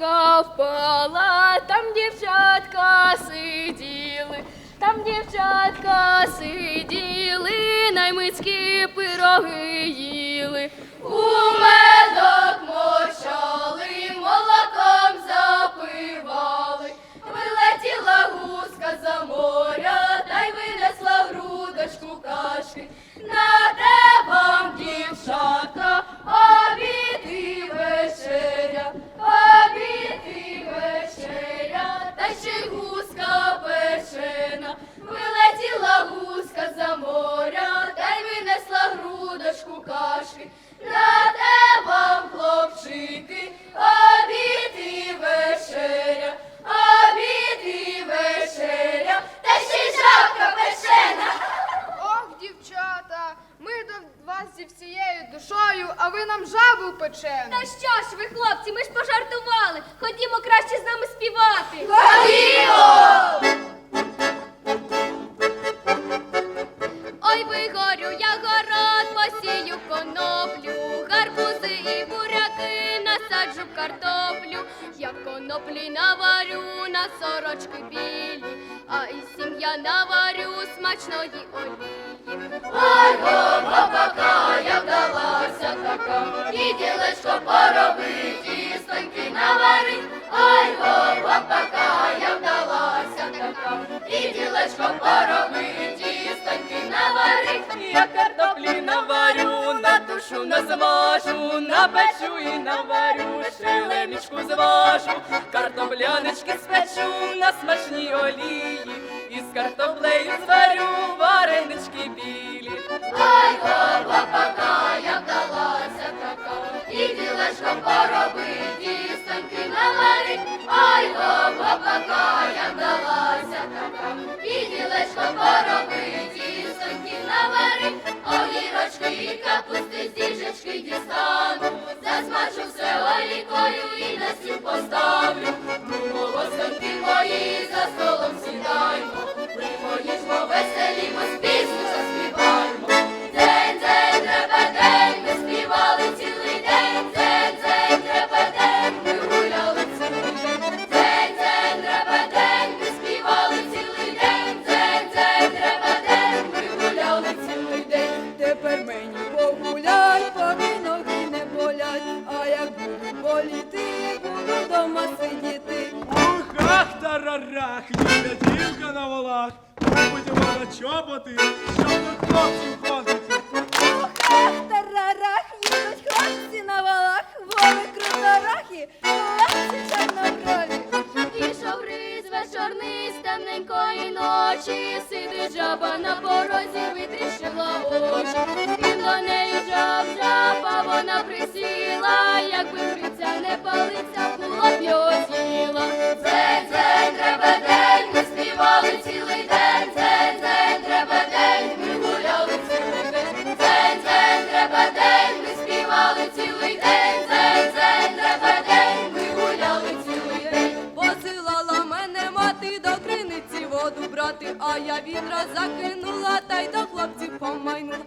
гуска впала, там дівчатка сиділи, там дівчатка сиділи, наймицькі пироги їли. У медок мочали, молоком запивали, вилетіла гуска за моря, та й винесла грудочку кашки. На вам, дівчатка, всією душою, а ви нам жабу печете. Та що ж ви, хлопці, ми ж пожартували. Ходімо краще з нами співати. Ой, вигорю я город, посію коноплю, гарбузи і буряки насаджу картоплю. Я коноплі наварю на сорочки білі, а і сім'я наварю смачної олії. Ой, баба, я вдалася така, і ділечко поробить, і стоньки наварить. Ой, бабака, я вдалася така, і ділечко поробить, і стоньки наварить. Я картоплі наварю, на душу насмажу, напечу і наварю, шелемічку зважу, картоплянички спечу на смачній олії, і з картоплею зварю варенички білі. Капусти з буду дома сидіти. Ух, ах, тарарах, їде дівка на волах. Будемо на чоботи, щоб до хлопців ходити. Ах, тарарах, їдуть хлопці на валах, воли круторахи, хлопці чорноброві. Ішов гриз вечорний з темненької ночі, сидить жаба на порозі, витріщила очі. Він до неї жаб, жаб, а вона присіла, якби гриз а я відра закинула та й до хлопців помайнула.